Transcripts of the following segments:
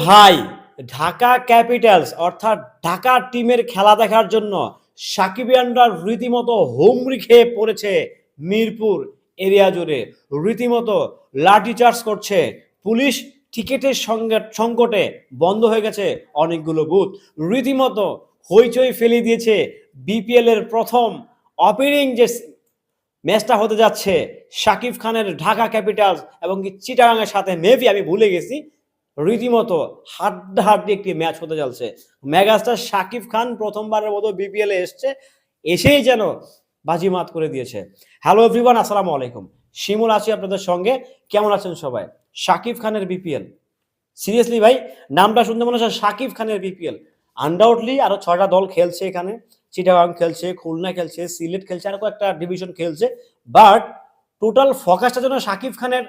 ভাই, ঢাকা ক্যাপিটালস, অর্থাৎ ঢাকা টিমের খেলা দেখার জন্য সাকিবিয়ানরা রীতিমতো হুমড়ি খেয়ে পড়েছে মিরপুর এরিয়া জুড়ে। রীতিমতো লাঠিচার্জ করছে পুলিশ, টিকেটের সঙ্গে, সংকটে বন্ধ হয়ে গেছে অনেকগুলো বুথ। রীতিমতো হইচই ফেলে দিয়েছে বিপিএল এর প্রথম ওপেনিং যে ম্যাচটা হতে যাচ্ছে শাকিব খানের ঢাকা ক্যাপিটালস এবং চিটাগাংয়ের সাথে, মেবি আমি ভুলে গেছি রীতিমতো হাড্ডাহাড্ডি একটি ম্যাচ হতে চলছে। মেগাস্টার শাকিব খান প্রথমবারের মতো বিপিএল এসছে, এসেই যেন বাজিমাত করে দিয়েছে। হ্যালো এভরিওয়ান আসসালামু আলাইকুম। শিমুল, আছি আপনাদের সঙ্গে। কেমন আছেন সবাই? শাকিব খানের বিপিএল সিরিয়াসলি ভাই, নামটা শুনতে মনে হচ্ছে শাকিব খানের বিপিএল আনডাউটলি আরও ছয়টা দল খেলছে এখানে। চিটাগাং খেলছে, খুলনা খেলছে, সিলেট খেলছে, আরও একটা ডিভিশন খেলছে। বাট টোটাল ফোকাসটা যেন শাকিব খানের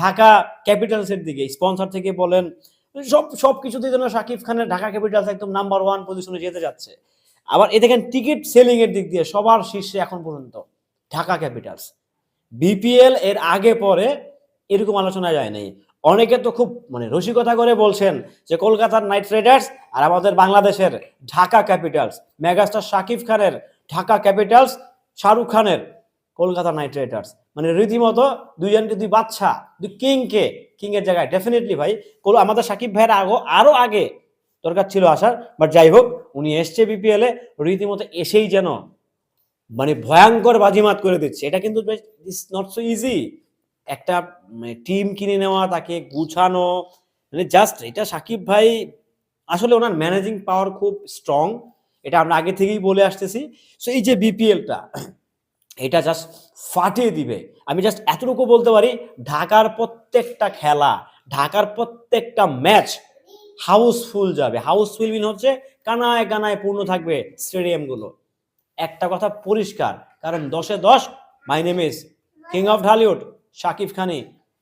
ঢাকা ক্যাপিটালসের দিকে। স্পন্সর থেকে বলেন, সব সব কিছুতে যেন শাকিব খানের ঢাকা ক্যাপিটালস একদম নাম্বার ওয়ান পজিশনে যেতে যাচ্ছে। আবার এ দেখেন টিকিট সেলিং এর দিক দিয়ে সবার শীর্ষে এখন পর্যন্ত ঢাকা ক্যাপিটালস বিপিএল এর আগে পরে এরকম আলোচনা যায় নাই। অনেকে তো খুব মানে রসিকতা করে বলছেন যে কলকাতার নাইট রাইডার্স আর আমাদের বাংলাদেশের ঢাকা ক্যাপিটালস মেগাস্টার শাকিব খানের ঢাকা ক্যাপিটালস শাহরুখ খানের কলকাতা নাইট রাইডার্স। মানে রীতিমতো দুইজনকে দুই বাচ্চা দুই কিংকে কিং এর জায়গায়। ডেফিনেটলি ভাই আমাদের সাকিব ভাইয়ের আগো আরও আগে দরকার ছিল আসার। বাট যাই হোক, উনি এসছে বিপিএল রীতিমতো এসেই যেন মানে ভয়ঙ্কর বাজিমাত করে দিচ্ছে। এটা কিন্তু ইস নট সো ইজি একটা টিম কিনে নেওয়া, তাকে গুছানো মানে জাস্ট এটা সাকিব ভাই, আসলে ওনার ম্যানেজিং পাওয়ার খুব স্ট্রং এটা আমরা আগে থেকেই বলে আসতেছি। সো এই যে বিপিএলটা এটা জাস্ট ফাটিয়ে দিবে। আমি জাস্ট এতটুকু বলতে পারি, ঢাকার প্রত্যেকটা খেলা, ঢাকার প্রত্যেকটা ম্যাচ হাউসফুল যাবে। হাউসফুল মিন হচ্ছে কানায় কানায় পূর্ণ থাকবে স্টেডিয়ামগুলো। একটা কথা পরিষ্কার, কারণ দশে দশ my name is king of Dhallywood Shakib খানি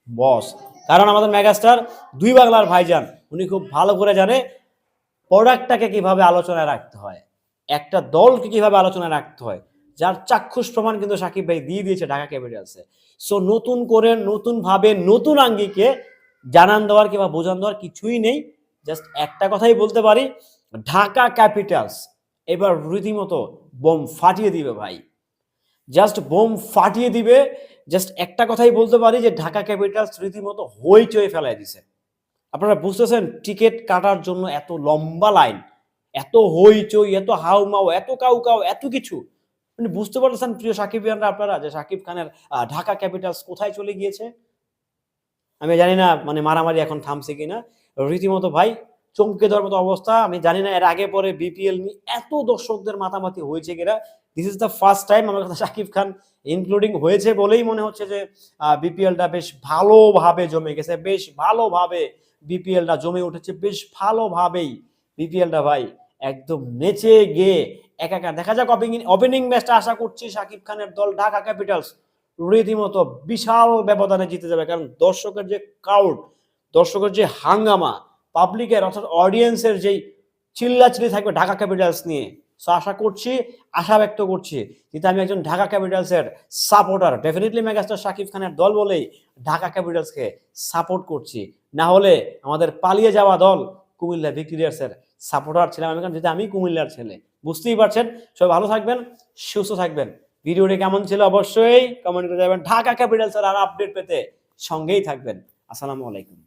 বস কারণ আমাদের মেগাস্টার দুই বাংলার ভাইজান, উনি খুব ভালো করে জানে প্রোডাক্টটাকে কীভাবে আলোচনায় রাখতে হয়। একটা দলকে কীভাবে আলোচনায় রাখতে হয়। যার চাক্ষুষ প্রমাণ কিন্তু সাকিব ভাই দিয়ে দিয়েছে ঢাকা ক্যাপিটালসে সো নতুন করে নতুন ভাবে নতুন আঙ্গিকে জানান দেওয়ার কিংবা বোঝান দেওয়ার কিছুই নেই। জাস্ট একটা কথাই বলতে পারি, ঢাকা ক্যাপিটালস এবার রীতিমতো বোম ফাটিয়ে দিবে ভাই। জাস্ট বোম ফাটিয়ে দিবে জাস্ট একটা কথাই বলতে পারি যে ঢাকা ক্যাপিটালস রীতিমতো হইচই ফেলাই দিছে। আপনারা বুঝতেছেন, টিকিট কাটার জন্য এত লম্বা লাইন, এত হইচই, এত হাউমাউ, এত কাউ কাউ এত কিছু। মানে বুঝতে পারতেছেন প্রিয় সাকিবিয়ানরা আপনারা যে সাকিব খানের ঢাকা ক্যাপিটালস কোথায় চলে গিয়েছে? আমি জানি না মানে মারামারি এখন থামছে কিনা। রীতিমতো ভাই, চমকে দেওয়ার মতো অবস্থা। আমি জানি না, এর আগে পরে বিপিএল নিয়ে এত দর্শকদের মাতামাতি হয়েছে কিনা। This is the first time আমার কাছে শাকিব খান ইনক্লুডিং হয়েছে বলেই মনে হচ্ছে যে বিপিএলটা বেশ ভালোভাবে জমে গেছে, বেশ ভালোভাবে বিপিএলটা জমে উঠেছে, বেশ ভালোভাবেই। বিপিএলটা ভাই একদম নেচে গিয়ে একাকার দেখা যাক ওপেনিং ম্যাচটা আশা করছি শাকিব খানের দল ঢাকা ক্যাপিটালস রীতিমতো বিশাল ব্যবধানে জিতে যাবে। কারণ দর্শকের যে ক্রাউড দর্শকের যে হাঙ্গামা পাবলিকের অর্থাৎ অডিয়েন্সের যেই চিল্লাচিল্লি থাকবে ঢাকা ক্যাপিটালস নিয়ে। সো আশা করছি, আশা ব্যক্ত করছি কিন্তু আমি একজন ঢাকা ক্যাপিটালসের সাপোর্টার ডেফিনেটলি মেগাস্টার শাকিব খানের দল বলেই ঢাকা ক্যাপিটালসকে সাপোর্ট করছি। না হলে আমাদের পালিয়ে যাওয়া দল কুমিল্লা ভিক্টোরিয়ার্সের সাপোর্টার ছিলাম আমি যেটা আমি কুমিল্লার ছেলে, বুঝতেই পারছেন? সবাই ভালো থাকবেন, সুস্থ থাকবেন। ভিডিওটি কেমন ছিল অবশ্যই কমেন্ট করে যাবেন ঢাকা ক্যাপিটালসের আর আপডেট পেতে সঙ্গেই থাকবেন। আসসালামু আলাইকুম।